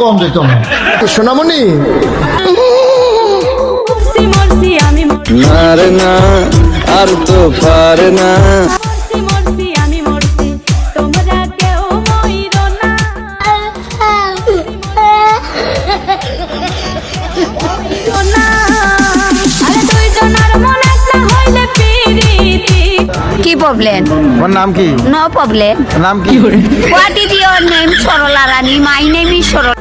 কম যেত না। সোনামণি? না আর তো পারে না। মরছি মরছি আমি মরছি। তোমরা কেউ মইরো না। মইরো না আরে দুইজনের মন একটা হইলে পিরিতি। কি প্রবলেম নাম কি? নো প্রবলেম নাম কি? What is your name Sarala Rani my name is Sarala